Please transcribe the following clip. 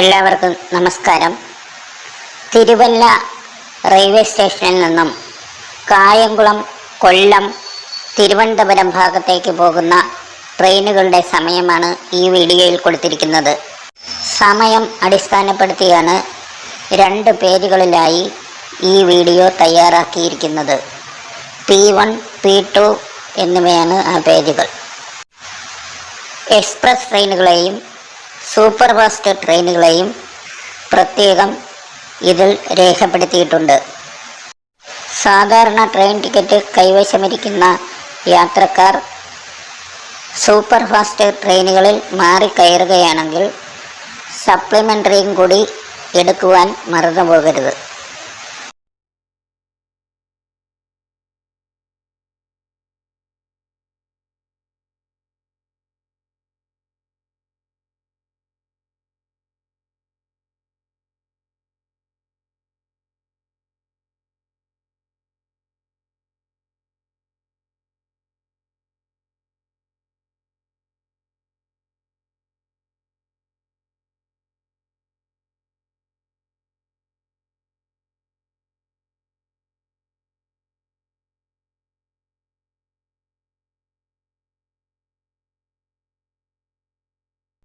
എല്ലാവർക്കും നമസ്കാരം. തിരുവല്ല റെയിൽവേ സ്റ്റേഷനിൽ നിന്നും കായംകുളം കൊല്ലം തിരുവനന്തപുരം ഭാഗത്തേക്ക് പോകുന്ന ട്രെയിനുകളുടെ സമയമാണ് ഈ വീഡിയോയിൽ കൊടുത്തിരിക്കുന്നത്. സമയം അടിസ്ഥാനപ്പെടുത്തിയാണ് രണ്ട് പേജുകളിലായി ഈ വീഡിയോ തയ്യാറാക്കിയിരിക്കുന്നത്. പി വൺ പി ടു എന്നിവയാണ് ആ പേജുകൾ എക്സ്പ്രസ് ട്രെയിനുകളെയും സൂപ്പർ ഫാസ്റ്റ് ട്രെയിനുകളെയും പ്രത്യേകം ഇതിൽ രേഖപ്പെടുത്തിയിട്ടുണ്ട്. സാധാരണ ട്രെയിൻ ടിക്കറ്റ് കൈവശമിരിക്കുന്ന യാത്രക്കാർ സൂപ്പർ ഫാസ്റ്റ് ട്രെയിനുകളിൽ മാറിക്കയറുകയാണെങ്കിൽ സപ്ലിമെന്ററിയും കൂടി എടുക്കുവാൻ മറന്നു പോകരുത്